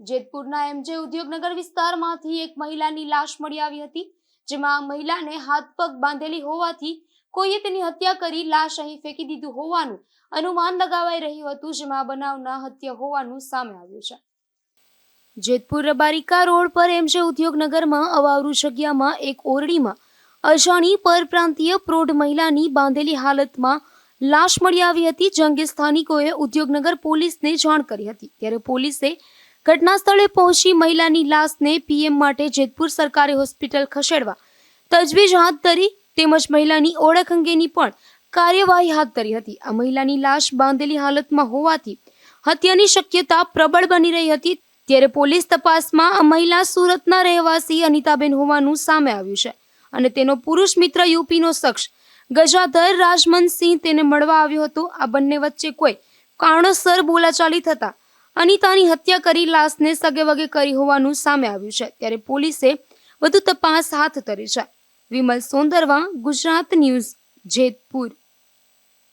જેતપુરના એમજે ઉદ્યોગનગર વિસ્તારમાંથી એક મહિલાની લાશ મળી આવી હતી, જેમાં મહિલાને હાથ પગ બાંધેલી હોવાથી કોઈએ તેની હત્યા કરી લાશ અહીં ફેંકી દીધું હોવાનું અનુમાન લગાવાઈ રહ્યું હતું, જેમાં બનાવના હત્યા હોવાનું સામે આવ્યું છે. જેતપુર રબારિકા રોડ પર એમજે ઉદ્યોગનગરમાં અવાવરૂ જગ્યામાં એક ઓરડીમાં અજાણી પરપ્રાંતીય પ્રૌઢ મહિલાની બાંધેલી હાલતમાં લાશ મળી આવી હતી, જે અંગે સ્થાનિકોએ ઉદ્યોગનગર પોલીસને જાણ કરી હતી. ત્યારે પોલીસે ઘટના સ્થળે પહોંચી મહિલાની લાશને પીએમ માટે જેતપુર સરકારી હોસ્પિટલ ખસેડવા તજવીજ હાથ ધરી તેમજ મહિલાની ઓળખ અંગેની પણ કાર્યવાહી હાથ ધરી હતી. આ મહિલાની લાશ બાંધેલી હાલતમાં હોવાથી હત્યાની શક્યતા પ્રબળ બની રહી હતી. ત્યારે પોલીસ તપાસમાં આ મહિલા સુરતના રહેવાસી અનિતાબેન હોવાનું સામે આવ્યું છે અને તેનો પુરુષ મિત્ર યુપીનો શખ્સ ગજાધર રાજમનસિંહ તેને મળવા આવ્યો હતો. આ બંને વચ્ચે કોઈ કારણોસર બોલાચાલી થતા અનિતાની હત્યા કરી લાશને સગે વગે કરી હોવાનું સામે આવ્યું છે. ત્યારે પોલીસે વધુ તપાસ હાથ ધરી છે. વિમલ સોંદરવા, ગુજરાત ન્યૂઝ, જેતપુર.